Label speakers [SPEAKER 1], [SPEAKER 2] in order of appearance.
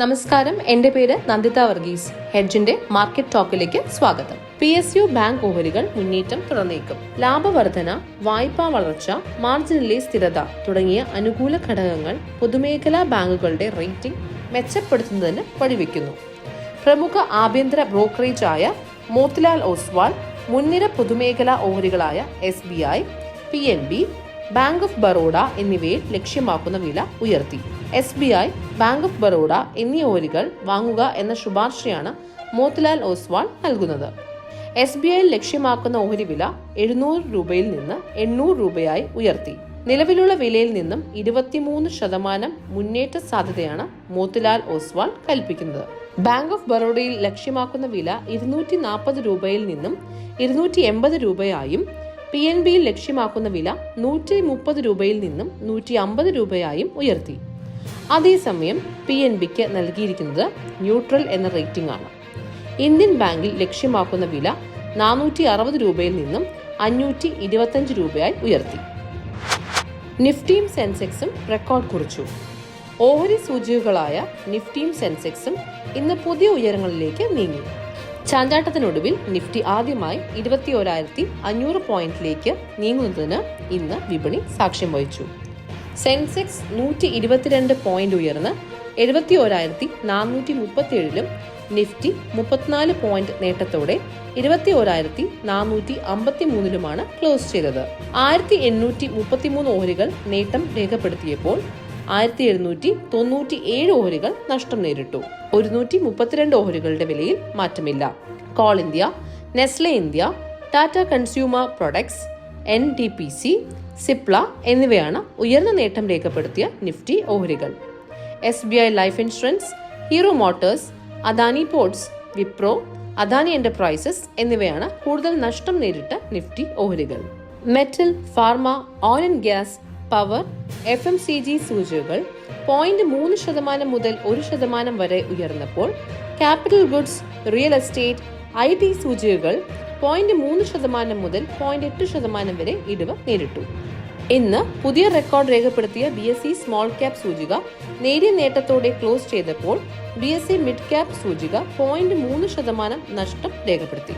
[SPEAKER 1] നമസ്കാരം. എന്റെ പേര് നന്ദിത വർഗീസ്. ഹെഡ്ജിന്റെ മാർക്കറ്റ് ടോക്കിലേക്ക് സ്വാഗതം. പി എസ് യു ബാങ്ക് ഓഹരികൾ മുന്നേറ്റം തുടർന്നേക്കും. ലാഭവർധന വായ്പാ വളർച്ച മാർജിനിലെ സ്ഥിരത തുടങ്ങിയ അനുകൂല ഘടകങ്ങൾ പൊതുമേഖലാ ബാങ്കുകളുടെ റേറ്റിംഗ് മെച്ചപ്പെടുത്തുന്നതിന് വഴിവെക്കുന്നു. പ്രമുഖ ആഭ്യന്തര ബ്രോക്കറേജ് ആയ മോത്തിലാൽ ഓസ്വാൾ മുൻനിര പൊതുമേഖലാ ഓഹരികളായ S B I P N B bank of Baroda എന്നിവയിൽ ലക്ഷ്യമാക്കുന്ന വില ഉയർത്തി. S B I bank of Baroda എന്നീ ഓഹരികൾ വാങ്ങുക എന്ന ശുപാർശയാണ് മോത്തിലാൽ ഓസ്വാൾ നൽകുന്നത്. എസ് ബി ഐ ലക്ഷ്യമാക്കുന്ന ഓഹരി വില എഴുന്നൂറ് രൂപയിൽ നിന്ന് എണ്ണൂറ് രൂപയായി ഉയർത്തി. നിലവിലുള്ള വിലയിൽ നിന്നും ഇരുപത്തിമൂന്ന് ശതമാനം മുന്നേറ്റ സാധ്യതയാണ് മോത്തിലാൽ ഓസ്വാൾ കൽപ്പിക്കുന്നത്. ബാങ്ക് ഓഫ് ബറോഡയിൽ ലക്ഷ്യമാക്കുന്ന വില ഇരുന്നൂറ്റി നാൽപ്പത് രൂപയിൽ നിന്നും ഇരുന്നൂറ്റി എൺപത് രൂപയായും പി എൻ ബിയിൽ ലക്ഷ്യമാക്കുന്ന വില നൂറ്റി മുപ്പത് രൂപയിൽ നിന്നും നൂറ്റി അമ്പത് രൂപയായും ഉയർത്തി. അതേസമയം പി എൻ ബിക്ക് നൽകിയിരിക്കുന്നത് ന്യൂട്രൽ എന്ന റേറ്റിംഗ് ആണ് ഇന്ത്യൻ ബാങ്കിൽ ലക്ഷ്യമാക്കുന്ന വില നാനൂറ്റി അറുപത് രൂപയിൽ നിന്നും അഞ്ഞൂറ്റി ഇരുപത്തഞ്ച് രൂപയായി ഉയർത്തി. നിഫ്റ്റിയും സെൻസെക്സും റെക്കോർഡ് കുറിച്ചു. ഓഹരി സൂചികകളായ നിഫ്റ്റിയും സെൻസെക്സും ഇന്ന് പുതിയ ഉയരങ്ങളിലേക്ക് നീങ്ങി. ചാഞ്ചാട്ടത്തിനൊടുവിൽ നിഫ്റ്റി ആദ്യമായി ഇരുപത്തി ഒരായിരത്തി അഞ്ഞൂറ് പോയിന്റിലേക്ക് നീങ്ങുന്നതിന് ഇന്ന് വിപണി സാക്ഷ്യം വഹിച്ചു. സെൻസെക്സ് നൂറ്റി ഇരുപത്തിരണ്ട് പോയിന്റ് ഉയർന്ന് എഴുപത്തി ഒരായിരത്തി നാനൂറ്റി മുപ്പത്തി ഏഴിലും നിഫ്റ്റി മുപ്പത്തിനാല് പോയിന്റ് നേട്ടത്തോടെ ഇരുപത്തി ഒരായിരത്തി നാനൂറ്റി അമ്പത്തി മൂന്നിലുമാണ് ക്ലോസ് ചെയ്തത്. ആയിരത്തി എണ്ണൂറ്റി മുപ്പത്തിമൂന്ന് ഓഹരികൾ നേട്ടം രേഖപ്പെടുത്തിയപ്പോൾ ആയിരത്തി എഴുന്നൂറ്റി തൊണ്ണൂറ്റി ഏഴ് ഓഹരികൾ നഷ്ടം നേരിട്ടു. ഒരുന്നൂറ്റി മുപ്പത്തിരണ്ട് ഓഹരികളുടെ വിലയിൽ മാറ്റമില്ല. Coal India Nestle India Tata Consumer Products N D P C Cipla എന്നിവയാണ് ഉയർന്ന നേട്ടം രേഖപ്പെടുത്തിയ നിഫ്റ്റി ഓഹരികൾ S B I Life Insurance Hero Motors Adani Ports Wipro Adani Enterprises എന്നിവയാണ് കൂടുതൽ നഷ്ടം നേരിട്ട നിഫ്റ്റി ഓഹരികൾ metal pharma oil and gas power F M C G സൂചികകൾ പോയിന്റ് മൂന്ന് ശതമാനം മുതൽ ഒരു ശതമാനം വരെ ഉയർന്നപ്പോൾ capital goods real estate I T സൂചികകൾ പോയിന്റ് മൂന്ന് ശതമാനം മുതൽ പോയിന്റ് എട്ട് ശതമാനം വരെ ഇടിവ് നേരിട്ടു. ഇന്ന് പുതിയ റെക്കോർഡ് രേഖപ്പെടുത്തിയ B S C small cap സൂചിക നേരിയ നേട്ടത്തോടെ ക്ലോസ് ചെയ്തപ്പോൾ B S C mid cap സൂചിക പോയിന്റ് മൂന്ന് ശതമാനം നഷ്ടം രേഖപ്പെടുത്തി.